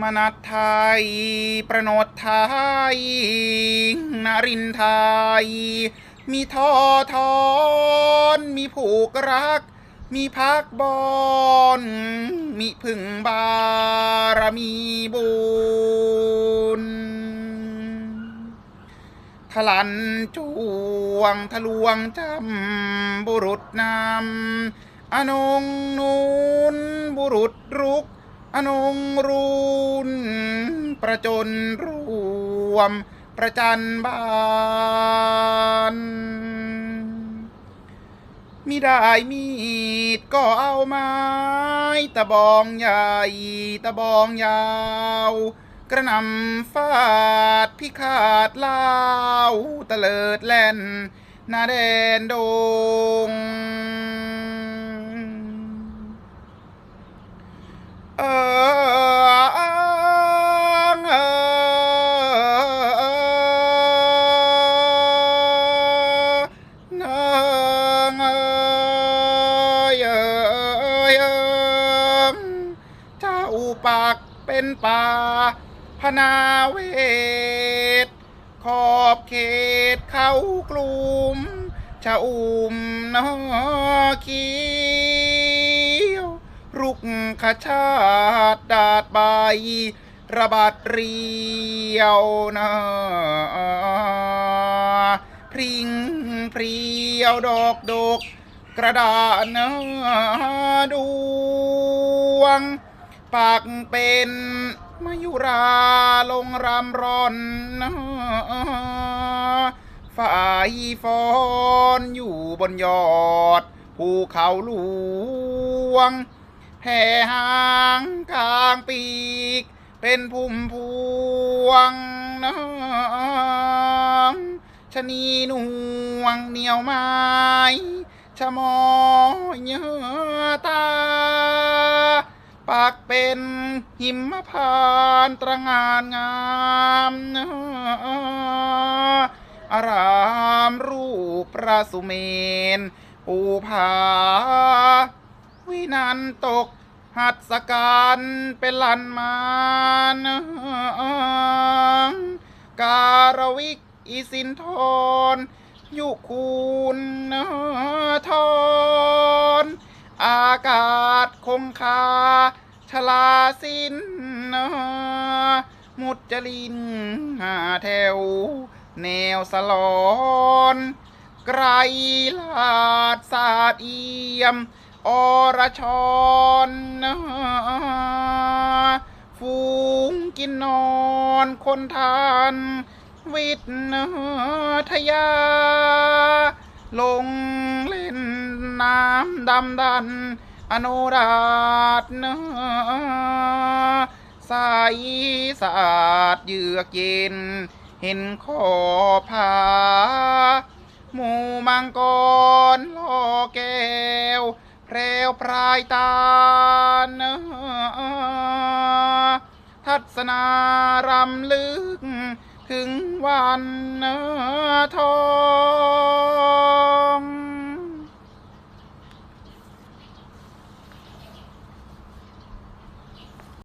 มนัทไทยประโนดไทยนรินทร์ไทยมีทอทอนมีผูกรัก มีพักบอนมีพึ่งบารมีบุญทลันจวงทะลวงจำบุรุษนำอนงนูนบุรุษรุก อนงรูนประจนรวม ประจันบานมิได้มีดก็เอาไม้ตะบองใหญ่ตะบองยาว กระนำฟาดพิฆาตลาวตะเลิดแล่นนาแดนดง ยเอยเจ้าปากเป็นป่าพนาเวท ขอบเขตเขากลุ่มชะอุ่มนอเขียวรุกขชาติดาดใบระบาดเรียวนะพริงเพรียวดอกดก กระดาษนดวง ปากเป็นมายุราลงรำร้อนฝ่ายฟอนอยู่บนยอด ภูเขาหลวง แห่หางกลางปีก เป็นพุ่มพวงนะชะนีนวงเหนียวไม้ ชะมอเนื้อตา ปากเป็นหิมพานตระงานงามอารามรูปประสุเมน ปูผา วินันตก หัดสการเป็นลันมานการวิกอิสินทรยุคูณากาศคงคาชลาสินมุจจลินหาแถว แนวสลอน ไกรลาดสาดเอี่ยม อรชรฟูงกินนอนคนทาน วิททยา ลงเล่นน้ำดำดัน อนุราชเนสายสะอาดเยือกเย็น เห็นขอผาหมูมังกรล่อแก้วแพรวพรายตาเนทัศนารำลึก ถึงวันเนอทอง